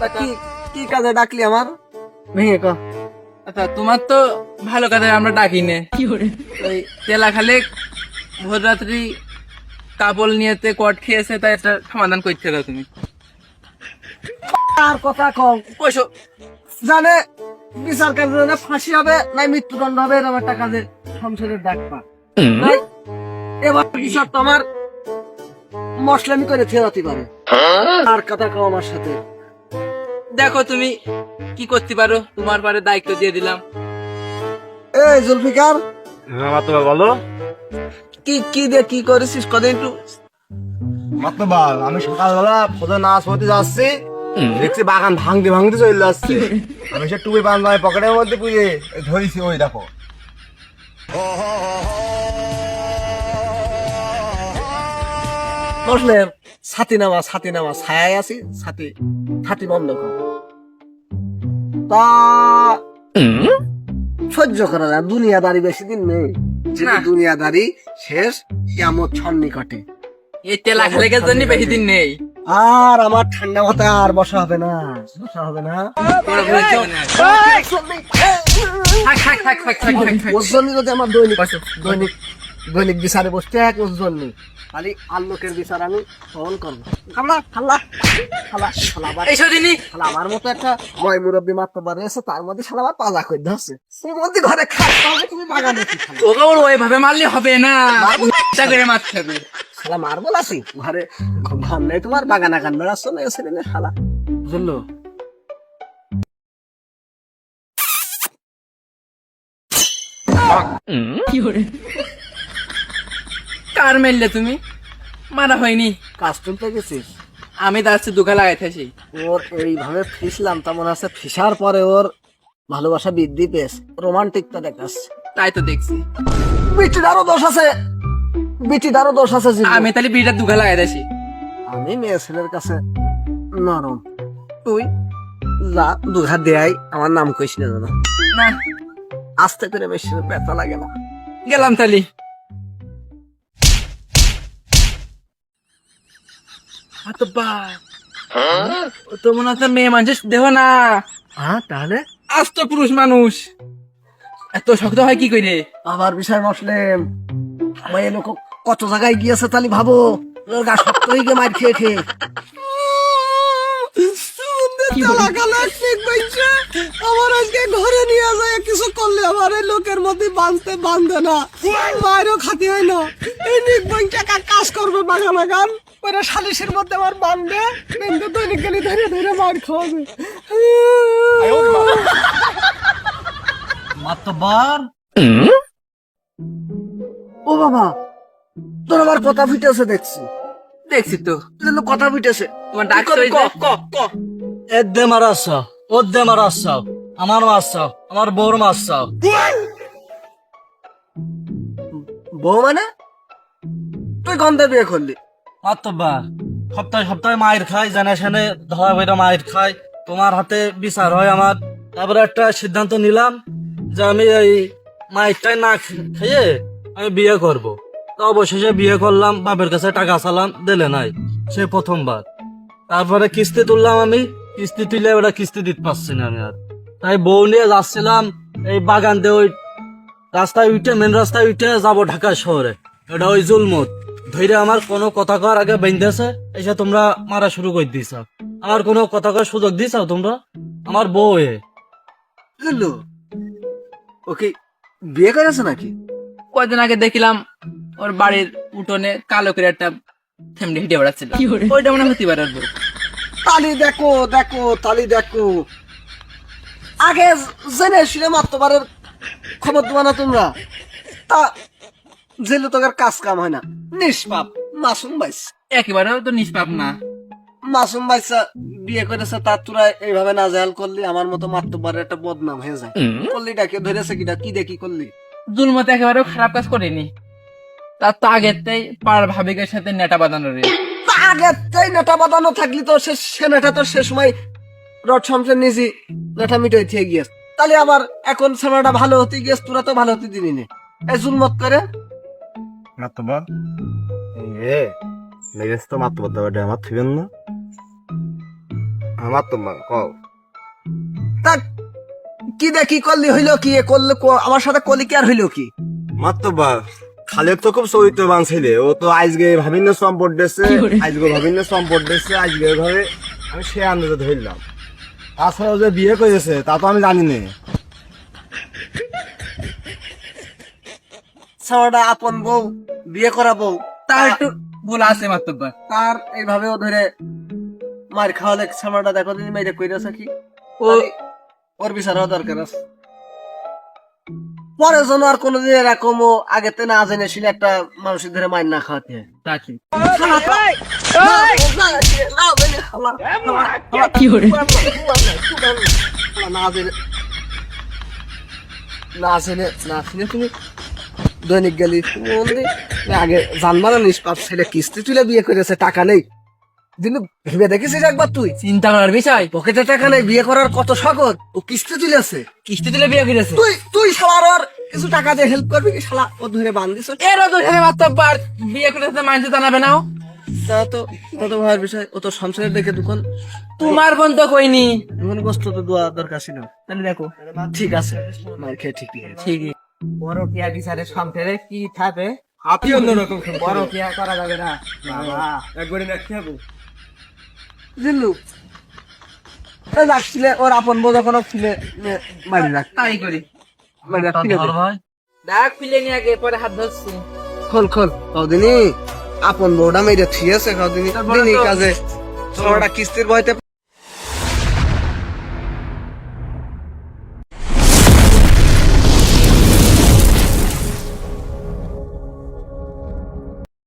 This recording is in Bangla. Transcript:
তা কি কি কাজে ডাকলি আমার? ভেঙে ক। আচ্ছা তোমার তো ভালো কাজে আমরা ডাকি নে ওই তেলা খালে ভোর রাত্রি কাপল নিয়েতে কট খেয়েছে তাই একটা সমাধান করতে দাও তুমি। আর কথা কম কইসো জানে বিচার কার্যে ফাঁসি হবে নাই মৃত্যুদণ্ড হবে এরকম একটা কাজে সংসারের ডাক পা এবার বিচার তো আমার? মশলামি করে ফেরাতে পারে। আর কথা কম আমার সাথে। দেখো তুমি কি করতে পারো? তোমার পারে দায়িত্ব দিয়ে দিলাম। এই জুলফিকার। আমার তোমার বলো। কি কি দিয়ে কি করেছিস? কদিন একটু। মাতবার আমি সকালবেলা কোথাও নাচ হতে যাচ্ছি দেখছি বাগান ভাঙতে ভাঙতে চলে যাচ্ছে আমি সে টুপি বান্ধব পকেটের মধ্যে পুজে ধরেছি ওই দেখো। বসলে ছাতি নামা ছাতি নামা ছায়ায় আছি ছাতি ছাতি বন্ধ কর তা সহ্য করা যায় দুনিয়াদারি বেশি দিন নেই যদি দুনিয়াদারি শেষ কেমন ছন নিকটে এই তেলা খালে জন্য বেশি দিন নেই আর আমার ঠান্ডা মাথায় আর বসা হবে না বসা হবে না তোমার বুঝতে হবে না। থাক থাক থাক থাক থাক থাক থাক। ওজন যদি আমার দৈনিক। দৈনিক দৈনিক বিচারে বসতে এক ওজন নেই। খালি আল্লোকের বিচার আমি সহন করব। খালা খালা খালা খালা আবার এই আমার মতো একটা বয় মুরব্বী মাত্র বাড়ি আছে তার মধ্যে আমার পাজা করে ধরছে তোর মধ্যে ঘরে খাস তাহলে তুমি বাগানে কি খালা ওকে ওর ওইভাবে মারলে হবে না। ইচ্ছা করে মারতে হবে। শালা আছি ঘরে ঘর নেই তোমার বাগানা গান বেড়াচ্ছ না এসে না শালা। বুঝলো? কার মেললে তুমি? মারা হয়নি। কাজ তুলতে গেছিস আমি যাচ্ছি দুঃখা লাগাইতেছি। ওর এইভাবে ফিসলাম তেমন আছে ফিসার পরে ওর ভালোবাসা বৃদ্ধি পেয়েছে। রোমান্টিকটা দেখাচ্ছে তাই তো দেখছি। বিটিটারও দোষ আছে। বিটিটারও দোষ আছে। আমি তাহলে বিড়িটা দুঃখা লাগাইতেছি। আমি মেয়ে ছেলের কাছে নরম। তুই? যা দুঘা দেয় আমার নাম কইস না জানো? না। আস্তে করে বেশি ব্যথা লাগে না। গেলাম তালি ও তো মনে হচ্ছে মেয়ে মানুষ দেহ না। হ্যাঁ তাহলে? আজ তো পুরুষ মানুষ। এত শক্ত হয় কি বিষয় মশলেম মেয়ে লোক কত জায়গায় গিয়েছে তাহলে ভাবো? ওর গা শক্ত হয়ে গিয়ে মার খেয়ে খেয়ে। আমার আজকে ঘরে নিয়ে যায় কিছু করলে আমার এই লোকের মধ্যে বাঁধতে বাঁধবে না। মায়েরও খাতি হয় না। এই নিক কাজ করবে বাগান বাগান? ওরা সালিশের মধ্যে আমার বাঁধবে বেঁধে দৈনিক গেলে ধরে ধরে মার খাওয়াবে। মাতবার ও বাবা তোর আমার কথা ফিটেছে দেখছি। দেখছি তো তোর কথা ফিটেছে। তোমার ডাক ক, ক, ক। এদ্দে মারাচ্ছ ওদ্দে মারাচ্ছ আমার মারছ আমার বউর মারছ বউ মানে? তুই গন্ধে বিয়ে করলি? মাত্তবা সপ্তাহে সপ্তাহে মায়ের খাই জানে শানে ধরা বেটা মায়ের খাই তোমার হাতে বিচার হয় আমার। তারপরে একটা সিদ্ধান্ত নিলাম যে আমি এই মায়েরটাই না খেয়ে আমি বিয়ে করব। তো অবশেষে বিয়ে করলাম, বাপের কাছে টাকা চালাম দিলে নাই সে প্রথমবার। তারপরে কিস্তি তুললাম আমি। কিস্তি তুলে ওটা কিস্তি দিতে পারছি না আমি আর। তাই বউ নিয়ে যাচ্ছিলাম এই বাগান দিয়ে ওই রাস্তায় উঠে মেন রাস্তায় উঠে যাব ঢাকা শহরে। এটা ওই জুলমত। ধৈর্য আমার কোনো কথা কর আগে বেঁধেছে এসে তোমরা মারা শুরু করে দিছ। আমার কোনো কথা কর সুযোগ দিছ তোমরা? আমার বউ এ। বুঝলো ওকে বিয়ে করেছে নাকি? কয়দিন আগে দেখলাম ওর বাড়ির উঠোনে কালো করে একটা ফ্যামিলি হেঁটে বেড়াচ্ছিল। ওইটা মনে হতে পারে তালি দেখো দেখো তালি দেখো। আগে জেনে শুনে মাত্রবারের খবর দেওয়া না তোমরা? তা জেলে তোর কাজ কাম হয় না। নিষ্পাপ মাসুম বাইস। একেবারেও তো নিষ্পাপ না। মাসুম বাইসা বিয়ে করেছে তার তোরা এইভাবে না জায়াল করলি আমার মতো মাত্রবারের একটা বদনাম হয়ে যায়। করলি ডাকে ধরেছে কিটা কি দেখি করলি? জুলমতে একেবারেও খারাপ কাজ করেনি। তার তো আগেরটাই পার ভাবিকের সাথে নেটা বাঁধানো রে। তা আগের তাই নেটা বাঁধানো থাকলি তো সে সে নেটা তো সে সময় রড শামসের নিজে নেটা মিটাই থেকে গিয়েছে। তাহলে আবার এখন সেনাটা ভালো হতে গিয়েছে তোরা তো ভালো হতে দিবি না। এই জুলমত করে মাতবার এ মেরেছে তো মাত্র বলতে পারে আমার থিবেন না। আমার তো কও। তা কি দেখি করলি হইল কি এ করলে ক- আমার সাথে করলি কি আর হইল কি? মাত্র বা খালেক তো খুব চরিত্রবান ছেলে ও তো আজকে ভাবিন্য সম্পদ দিচ্ছে আজকে ভাবিন্য সম্পদ দিচ্ছে আজকে ভাবে আমি সে আন্দাজে ধরলাম। তাছাড়া ও যে বিয়ে করেছে তা তো আমি জানি না। ছাওয়াটা আপন বউ বিয়ে করা বউ। তার একটু ভুল আছে মাত্র তার এইভাবে ও ধরে মার খাওয়ালে ছামাটা দেখো দিন মেয়েটা কইরাছে কি ও ওর বিচার হওয়া দরকার আছে। পরে যেন আর কোনোদিন এরকম ও আগেতে না জেনে শুনে একটা মানুষের ধরে মাইন না খাওয়াতে জেনে না জেনে না শুনে তুমি দৈনিক গেলি। আগে জানবা না নিষ্পাপ ছেলে কিস্তি তুলে বিয়ে করেছে টাকা নেই। দিন ভেবে দেখেছিস একবার তুই? চিন্তা করার বিষয়। পকেটে টাকা নেই বিয়ে করার কত শখত ও কিস্তি তুলেছে। কিস্তি তুলে বিয়ে করেছে? তুই তুই শালার ওর কিছু টাকা দিয়ে হেল্প করবি কি শালা? ও ধরে বান্ধিস। মাত্র বিয়ে করেছে মাইন্ড জানাবে নাও তা তো কত বিষয়। ও তো সংসারের দেখে দুখন তোমার বোন তো কইনি। বস্তু তো দোয়া দরকার ছিল। তাহলে দেখো। ঠিক আছে মার খেয়ে ঠিকই বড় কিয়া বিচারে সম্পেরে কি থাকে হাতি অন্যরকম বড় কিয়া করা যাবে না। বাবা। একবারে না খাব জিল্লু। রাখছিলে ওর আপন বোঝা কোনো ফিলে মারি রাখ। তাই করি। মারি রাখ ফিলে। ডাক নিয়ে আগে পরে হাত ধরছি। খোল খোল কদিনই আপন বউটা মেরে থিয়েছে কদিনই কাজে। ওটা কিস্তির বয়তে